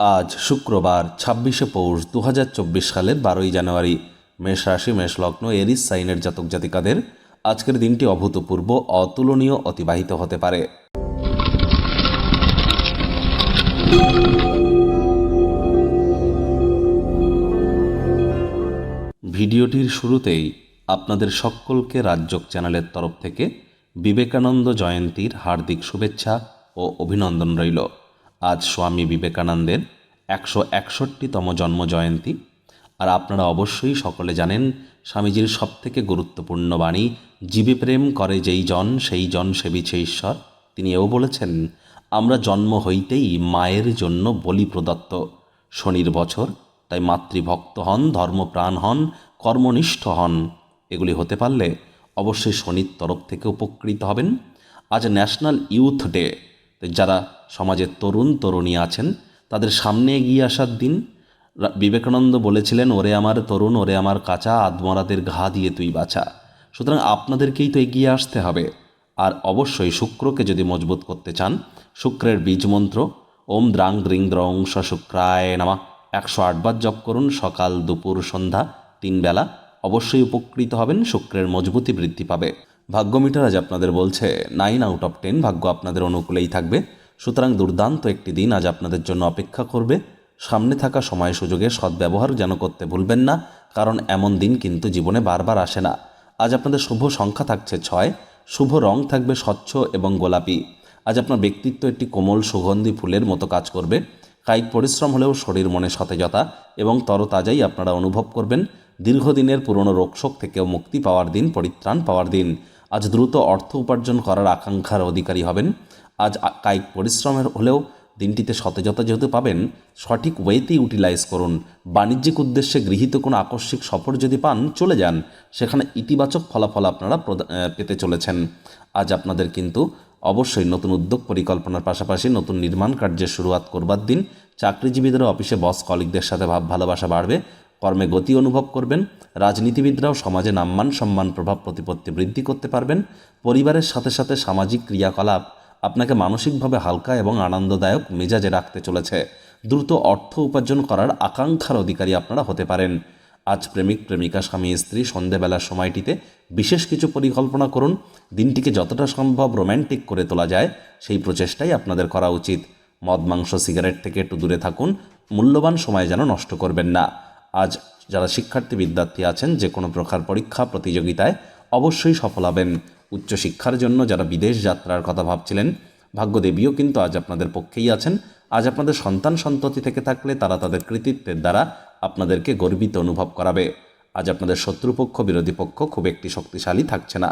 আজ শুক্রবার, ছাব্বিশে পৌষ দু সালের বারোই জানুয়ারি। মেষ রাশি, মেষ লগ্ন, এরিস সাইনের জাতক জাতিকাদের আজকের দিনটি অভূতপূর্ব, অতুলনীয়, অতিবাহিত হতে পারে। ভিডিওটির শুরুতেই আপনাদের সকলকে রাজ্যক চ্যানেলের তরফ থেকে বিবেকানন্দ জয়ন্তীর হার্দিক শুভেচ্ছা ও অভিনন্দন রইল। আজ স্বামী বিবেকানন্দের একশো একষট্টিতম জন্ম জয়ন্তী আর আপনারা অবশ্যই সকলে জানেন, স্বামীজির সবথেকে গুরুত্বপূর্ণ বাণী, জীবে প্রেম করে যেই জন, সেই জন সেবিছে ঈশ্বর তিনি এও বলেছেন, আমরা জন্ম হইতেই মায়ের জন্য বলি প্রদত্ত। শনির বছর, তাই মাতৃভক্ত হন, ধর্মপ্রাণ হন, কর্মনিষ্ঠ হন। এগুলি হতে পারলে অবশ্যই শনির তরফ থেকে উপকৃত হবেন। আজ ন্যাশনাল ইউথ ডে। যারা সমাজের তরুণ তরুণী আছেন, তাদের সামনে এগিয়ে আসার দিন বিবেকানন্দ বলেছিলেন, ওরে আমার তরুণ, ওরে আমার কাঁচা আদমরাদের ঘা দিয়ে তুই বাঁচা। সুতরাং আপনাদেরকেই তো এগিয়ে আসতে হবে। আর অবশ্যই শুক্রকে যদি মজবুত করতে চান, শুক্রের বীজ মন্ত্র, ওম দ্রাং দ্রিং দ্রং স শুক্রায় নামা। একশো আটবার জপ করুন, সকাল, দুপুর, সন্ধ্যা, তিন বেলা। অবশ্যই উপকৃত হবেন, শুক্রের মজবুতি বৃদ্ধি পাবে। ভাগ্য মিটার আজ আপনাদের বলছে নাইন আউট অফ টেন ভাগ্য আপনাদের অনুকূলেই থাকবে। সুতরাং দুর্দান্ত একটি দিন আজ আপনাদের জন্য অপেক্ষা করবে। সামনে থাকা সময় সুযোগে সদ্ব্যবহার যেন করতে ভুলবেন না, কারণ এমন দিন কিন্তু জীবনে বারবার আসে না। আজ আপনাদের শুভ সংখ্যা থাকছে ছয়, শুভ রং থাকবে স্বচ্ছ এবং গোলাপি। আজ আপনার ব্যক্তিত্ব একটি কোমল সুগন্ধি ফুলের মতো কাজ করবে। কায়িক পরিশ্রম হলেও শরীর মনে সতেজতা এবং তরতাজাই আপনারা অনুভব করবেন। দীর্ঘদিনের পুরনো রোগশোক থেকেও মুক্তি পাওয়ার দিন, পরিত্রাণ পাওয়ার দিন। আজ দ্রুত অর্থ উপার্জন করার আকাঙ্ক্ষার অধিকারী হবেন। আজ কায়িক পরিশ্রমের হলেও দিনটিতে সতেজতা যেহেতু পাবেন, সঠিক ওয়েতেই ইউটিলাইজ করুন। বাণিজ্যিক উদ্দেশ্যে গৃহীত কোনো আকস্মিক সফর যদি পান, চলে যান। সেখানে ইতিবাচক ফলাফল আপনারা পেতে চলেছেন। আজ আপনাদের কিন্তু অবশ্যই নতুন উদ্যোগ পরিকল্পনার পাশাপাশি নতুন নির্মাণ কার্যের শুরুয়াত করবার দিন। চাকরিজীবীদেরও অফিসে বস কলিগদের সাথে ভাব ভালোবাসা বাড়বে। কর্মে গতি অনুভব করবেন, রাজনীতিবিদরাও সমাজে নাম্মান সম্মান প্রভাব প্রতিপত্তি বৃদ্ধি করতে পারবেন, পরিবারের সাথে সাথে সামাজিক ক্রিয়াকলাপ আপনাকে মানসিকভাবে হালকা এবং আনন্দদায়ক মেজাজে রাখতে চলেছে। দ্রুত অর্থ উপার্জন করার আকাঙ্ক্ষার অধিকারী আপনারা হতে পারেন। আজ প্রেমিক, প্রেমিকা, স্বামী, স্ত্রী, সন্ধেবেলার সময়টিতে বিশেষ কিছু পরিকল্পনা করুন। দিনটিকে যতটা সম্ভব রোম্যান্টিক করে তোলা যায়, সেই প্রচেষ্টাই আপনাদের করা উচিত। মদ, মাংস, সিগারেট থেকে একটু দূরে থাকুন, মূল্যবান সময় যেন নষ্ট করবেন না। আজ যারা শিক্ষার্থী বিদ্যার্থী আছেন, যে কোনো প্রকার পরীক্ষা প্রতিযোগিতায় অবশ্যই সফল হবেন। উচ্চশিক্ষার জন্য যারা বিদেশ যাত্রার কথা ভাবছিলেন, ভাগ্যদেবীও কিন্তু আজ আপনাদের পক্ষেই আছেন। আজ আপনাদের সন্তান সন্ততি থেকে থাকলে তারা তাদের কৃতিত্বের দ্বারা আপনাদেরকে গর্বিত অনুভব করাবে। আজ আপনাদের শত্রুপক্ষ, বিরোধী পক্ষ খুব একটি শক্তিশালী থাকছে না।